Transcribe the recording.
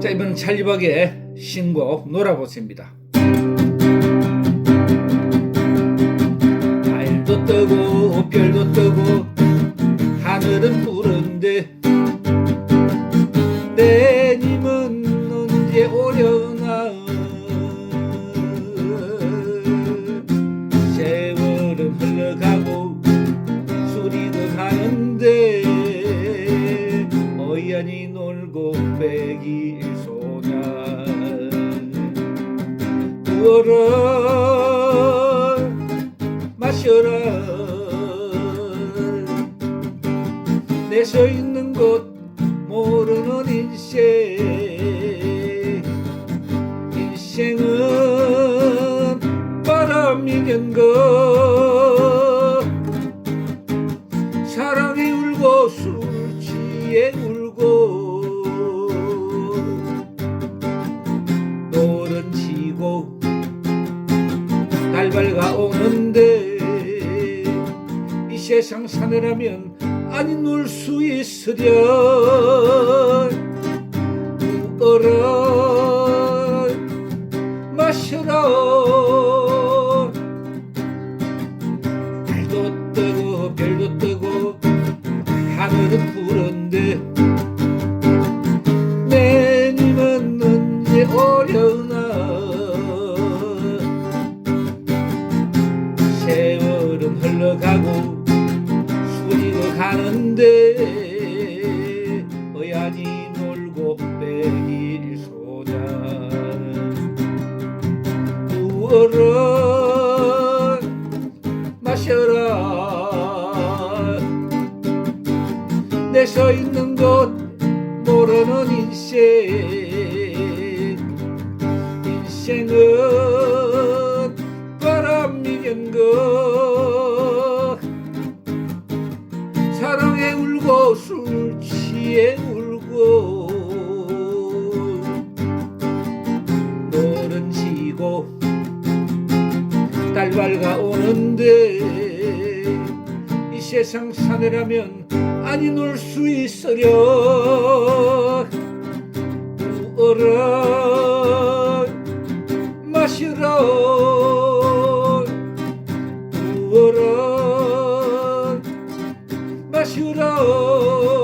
자 이번엔 찰리박의 신곡 놀아보십니다 부어라. 마셔라. 내 서 있는 곳 모르는 인생 인생은 바람이된 거 사랑이 울고 술 취해 울고 날 밝아 오는데 이 세상 사내라면 아니 놀 수 있으랴 누어라 마셔라. 달도 뜨고 별도 뜨고 하늘은 푸른 가고 수리고 가는데 어야지 놀고 백일 소자 부어라 마셔라. 내 서 있는 곳 모르는 인생. 인생은 위에 울고 너는 지고 달 밝아오는데 이 세상 사내라면 아니 놀 수 있으려. 우어라 마시라 우어라 마시라.